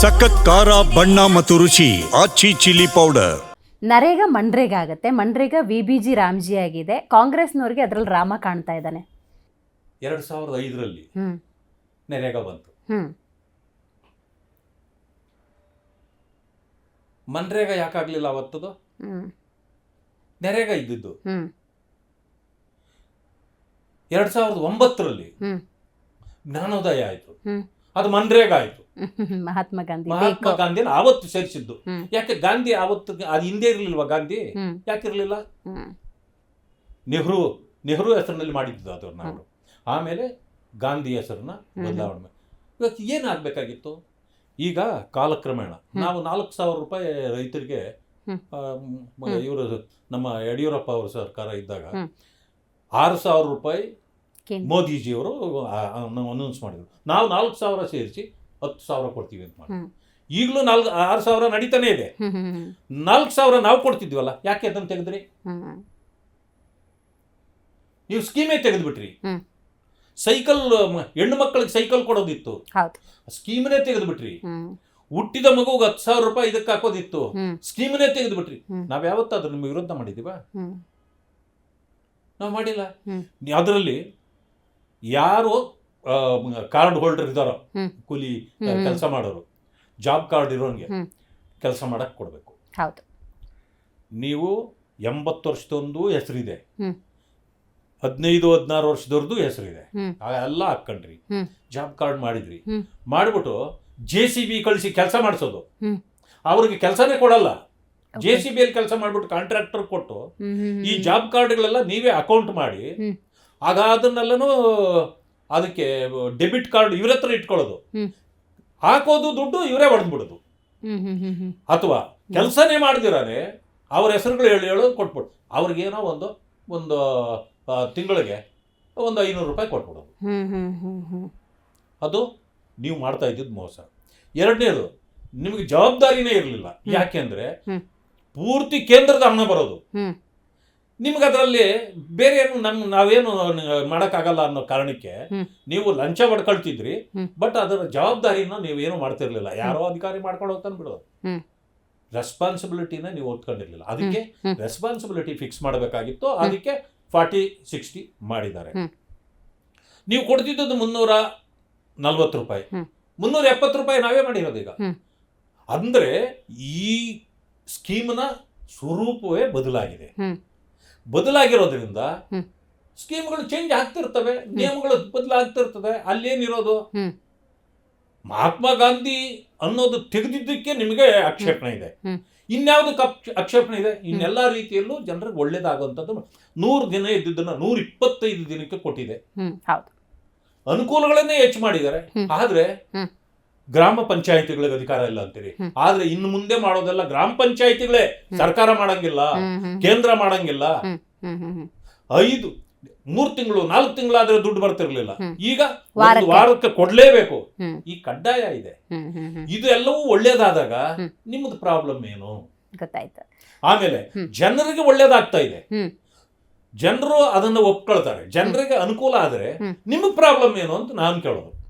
ಸಖತ್ ಖಾರ ಬಣ್ಣ ಮತ್ತು ರುಚಿ ಆಚಿ ಚಿಲ್ಲಿ ಪೌಡರ್ ನರೇಗಾ ಮನ್ರೇಗಾ ಆಗುತ್ತೆ MNREGA V B G Ramji ಆಗಿದೆ ಕಾಂಗ್ರೆಸ್ನವ್ರಿಗೆ ಅದ್ರಲ್ಲಿ ರಾಮ ಕಾಣ್ತಾ ಇದ್ದಾನೆ. ಎರಡು ಸಾವಿರದ ಐದರಲ್ಲಿ ಹ್ಮ್. ನರೇಗಾ ಬಂತು. ಹ್ಮ್. ಮನ್ರೇಗ ಯಾಕಾಗಲಿಲ್ಲ ಅವತ್ತದು? ಹ್ಮ್. ನರೇಗಾ ಇದ್ದಿದ್ದು. ಹ್ಮ್. ಎರಡು ಸಾವಿರದ ಒಂಬತ್ತರಲ್ಲಿ ಹ್ಮ್. ಜ್ಞಾನೋದಯ ಆಯಿತು. ಹ್ಮ್. ಅದು ಮನ್ರೇಗ ಆಯಿತು ಮಹಾತ್ಮ ಗಾಂಧಿ. ಮಹಾತ್ಮ ಗಾಂಧಿ ಗಾಂಧಿನ ಆವತ್ತು ಸೇರಿಸಿದ್ದು. ಯಾಕೆ ಗಾಂಧಿ ಆವತ್ತು ಅದು ಹಿಂದೆ ಇರಲಿಲ್ವಾ ಗಾಂಧಿ? ಯಾಕಿರಲಿಲ್ಲ ನೆಹರು ನೆಹರು ಹೆಸರಿನಲ್ಲಿ ಮಾಡಿದ್ದು ಅದನ್ನ ಅವರು ಆಮೇಲೆ ಗಾಂಧಿ ಹೆಸರನ್ನ ಬದಲಾವಣೆ ಇವತ್ತು ಏನಾಗಬೇಕಾಗಿತ್ತು? ಈಗ ಕಾಲಕ್ರಮೇಣ ನಾವು ನಾಲ್ಕು ಸಾವಿರ ರೂಪಾಯಿ ರೈತರಿಗೆ. ಇವರು ನಮ್ಮ ಯಡಿಯೂರಪ್ಪ ಅವರ ಸರ್ಕಾರ ಇದ್ದಾಗ. ಆರು ಸಾವಿರ ರೂಪಾಯಿ ಮೋದಿಜಿಯವರು ಅನೌನ್ಸ್ ಮಾಡಿದ್ರು. ನಾವು ನಾಲ್ಕು ಸಾವಿರ ಸೇರಿಸಿ ಹತ್ತು ಸಾವಿರ ಕೊಡ್ತೀವಿ ಅಂತ ಮಾಡಿ. ಈಗಲೂ ನಾಲ್ಕು ಆರು ಸಾವಿರ ನಡೀತಾನೆ ಇದೆ. ನಾಲ್ಕು ಸಾವಿರ ನಾವು ಕೊಡ್ತಿದ್ವಲ್ಲ ಯಾಕೆ ಅದನ್ನು ತೆಗೆದ್ರಿ? ನೀವು ಸ್ಕೀಮೇ ತೆಗೆದುಬಿಟ್ರಿ. ಸೈಕಲ್ ಹೆಣ್ಣು ಮಕ್ಕಳಿಗೆ ಸೈಕಲ್ ಕೊಡೋದಿತ್ತು. ಸ್ಕೀಮ್ನೇ ತೆಗೆದುಬಿಟ್ರಿ. ಹುಟ್ಟಿದ ಮಗುಗೆ ಹತ್ತು ಸಾವಿರ ರೂಪಾಯಿ ಇದಕ್ಕೆ ಹಾಕೋದಿತ್ತು. ಸ್ಕೀಮ್ನೇ ತೆಗೆದುಬಿಟ್ರಿ. ನಾವು ಯಾವತ್ತಾದ್ರೂ ನಿಮ್ಮ ವಿರುದ್ಧ ಮಾಡಿದ್ದೀವ? ಹ್ಮ್. ನಾವು ಮಾಡಿಲ್ಲ. ಅದರಲ್ಲಿ ಯಾರು ಕಾರ್ಡ್ ಹೋಲ್ಡರ್ ಇದ್ದಾರೋ ಕೂಲಿ. ಕೆಲಸ ಮಾಡೋರು ಜಾಬ್ ಕಾರ್ಡ್ ಇರೋನ್ಗೆ. ಕೆಲಸ ಮಾಡಕ್ಕೆ ಕೊಡಬೇಕು ಹೌದು ನೀವು ಎಂಬತ್ತು ವರ್ಷದೊಂದು ಹೆಸರಿದೆ. ಹದಿನೈದು ಹದಿನಾರು ವರ್ಷದವ್ರದ್ದು ಹೆಸರಿದೆ. ಎಲ್ಲ ಹಾಕೊಂಡ್ರಿ ಜಾಬ್ ಕಾರ್ಡ್ ಮಾಡಿದ್ರಿ. ಮಾಡಿಬಿಟ್ಟು ಜೆ ಸಿ ಬಿ ಕಳಿಸಿ ಕೆಲಸ ಮಾಡಿಸೋದು. ಅವ್ರಿಗೆ ಕೆಲಸನೇ ಕೊಡಲ್ಲ. ಜೆ ಸಿ ಬಿಯಲ್ಲಿ ಕೆಲಸ ಮಾಡಿಬಿಟ್ಟು ಕಾಂಟ್ರಾಕ್ಟರ್ ಕೊಟ್ಟು ಈ ಜಾಬ್ ಕಾರ್ಡ್ಗಳೆಲ್ಲ ನೀವೇ ಅಕೌಂಟ್ ಮಾಡಿ. ಆಗ ಅದನ್ನೆಲ್ಲನೂ ಅದಕ್ಕೆ ಡೆಬಿಟ್ ಕಾರ್ಡ್ ಇವ್ರ ಹತ್ರ ಇಟ್ಕೊಳ್ಳೋದು. ಹಾಕೋದು ದುಡ್ಡು ಇವರೇ ಹೊಡೆದ್ಬಿಡೋದು ಅಥವಾ ಕೆಲಸನೇ ಮಾಡ್ದಿರಾನೆ ಅವ್ರ ಹೆಸರುಗಳು ಹೇಳಿ ಹೇಳೋದು ಕೊಟ್ಬಿಡು. ಅವ್ರಿಗೇನೋ ಒಂದು ಒಂದು ತಿಂಗಳಿಗೆ ಒಂದು ಐನೂರು ರೂಪಾಯಿ ಕೊಟ್ಬಿಡೋದು. ಅದು ನೀವು ಮಾಡ್ತಾ ಇದ್ದಿದ್ದು ಮೋಸ. ಎರಡನೇದು ನಿಮಗೆ ಜವಾಬ್ದಾರಿನೇ ಇರಲಿಲ್ಲ. ಯಾಕೆಂದ್ರೆ ಪೂರ್ತಿ ಕೇಂದ್ರದ ಹಣ ಬರೋದು. ನಿಮ್ಗೆ ಅದರಲ್ಲಿ ಬೇರೆ ಏನು ನಮ್ ನಾವೇನು ಮಾಡೋಕ್ಕಾಗಲ್ಲ ಅನ್ನೋ ಕಾರಣಕ್ಕೆ ನೀವು ಲಂಚ ಪಡ್ಕೊಳ್ತಿದ್ರಿ ಬಟ್ ಅದರ ಜವಾಬ್ದಾರಿನ ನೀವೇನು ಮಾಡ್ತಿರ್ಲಿಲ್ಲ ಯಾರೋ ಅಧಿಕಾರಿ ಮಾಡ್ಕೊಂಡು ಹೋಗ್ತಾನೆ ಬಿಡೋದು ಹ್ಮ್. ರೆಸ್ಪಾನ್ಸಿಬಿಲಿಟಿನ ನೀವು ಓದ್ಕೊಂಡಿರ್ಲಿಲ್ಲ ಅದಕ್ಕೆ. ರೆಸ್ಪಾನ್ಸಿಬಿಲಿಟಿ ಫಿಕ್ಸ್ ಮಾಡಬೇಕಾಗಿತ್ತು ಅದಕ್ಕೆ ಫಾರ್ಟಿ ಸಿಕ್ಸ್ಟಿ ಮಾಡಿದ್ದಾರೆ. ನೀವು ಕೊಡ್ತಿದ್ದದ್ದು ಮುನ್ನೂರ ನಲ್ವತ್ತು ರೂಪಾಯಿ. ಮುನ್ನೂರ ಎಪ್ಪತ್ತು ರೂಪಾಯಿ ನಾವೇ ಮಾಡಿರೋದು ಈಗ. ಅಂದ್ರೆ ಈ ಸ್ಕೀಮ್ನ ಸ್ವರೂಪವೇ ಬದಲಾಗಿದೆ. ಬದಲಾಗಿರೋದ್ರಿಂದ. ಸ್ಕೀಮ್ಗಳು ಚೇಂಜ್ ಆಗ್ತಿರ್ತವೆ ನಿಯಮಗಳು ಬದಲಾಗ್ತಿರ್ತದೆ ಅಲ್ಲೇನಿರೋದು. ಮಹಾತ್ಮ ಗಾಂಧಿ ಅನ್ನೋದು ತೆಗೆದಿದ್ದಕ್ಕೆ ನಿಮಗೆ ಆಕ್ಷೇಪಣೆ ಇದೆ. ಇನ್ಯಾವುದಕ್ಕೆ ಆಕ್ಷೇಪಣೆ ಇದೆ ಇನ್ನೆಲ್ಲ ರೀತಿಯಲ್ಲೂ ಜನರಿಗೆ ಒಳ್ಳೇದಾಗುವಂಥದ್ದು ನೂರು ದಿನ ಇದ್ದಿದ್ದನ್ನ ನೂರ ಇಪ್ಪತ್ತೈದು ದಿನಕ್ಕೆ ಕೊಟ್ಟಿದೆ ಅನುಕೂಲಗಳನ್ನೇ ಹೆಚ್ಚು ಮಾಡಿದ್ದಾರೆ. ಆದ್ರೆ. ಗ್ರಾಮ ಪಂಚಾಯಿತಿಗಳಿಗೆ ಅಧಿಕಾರ ಇಲ್ಲ ಅಂತೀರಿ. ಆದ್ರೆ ಇನ್ನು ಮುಂದೆ ಮಾಡೋದೆಲ್ಲ ಗ್ರಾಮ ಪಂಚಾಯಿತಿಗಳೇ. ಸರ್ಕಾರ ಮಾಡಂಗಿಲ್ಲ ಕೇಂದ್ರ ಮಾಡಂಗಿಲ್ಲ. ಐದು ಮೂರ್ ತಿಂಗಳು ನಾಲ್ಕು ತಿಂಗಳಾದ್ರೆ ದುಡ್ಡು ಬರ್ತಿರ್ಲಿಲ್ಲ. ಈಗ ಒಂದು ವಾರಕ್ಕೆ. ಕೊಡ್ಲೇಬೇಕು. ಈ ಕಡ್ಡಾಯ ಇದೆ. ಇದು ಎಲ್ಲವೂ ಒಳ್ಳೇದಾದಾಗ. ನಿಮ್ಮದು ಪ್ರಾಬ್ಲಮ್ ಏನು? ಗೊತ್ತಾಯ್ತು. ಆಮೇಲೆ ಜನರಿಗೆ ಒಳ್ಳೇದಾಗ್ತಾ ಇದೆ. ಜನರು ಅದನ್ನ ಒಪ್ಕೊಳ್ತಾರೆ. ಜನರಿಗೆ ಅನುಕೂಲ ಆದ್ರೆ ನಿಮಗ್ ಪ್ರಾಬ್ಲಮ್ ಏನು ಅಂತ ನಾನು ಕೇಳೋದು.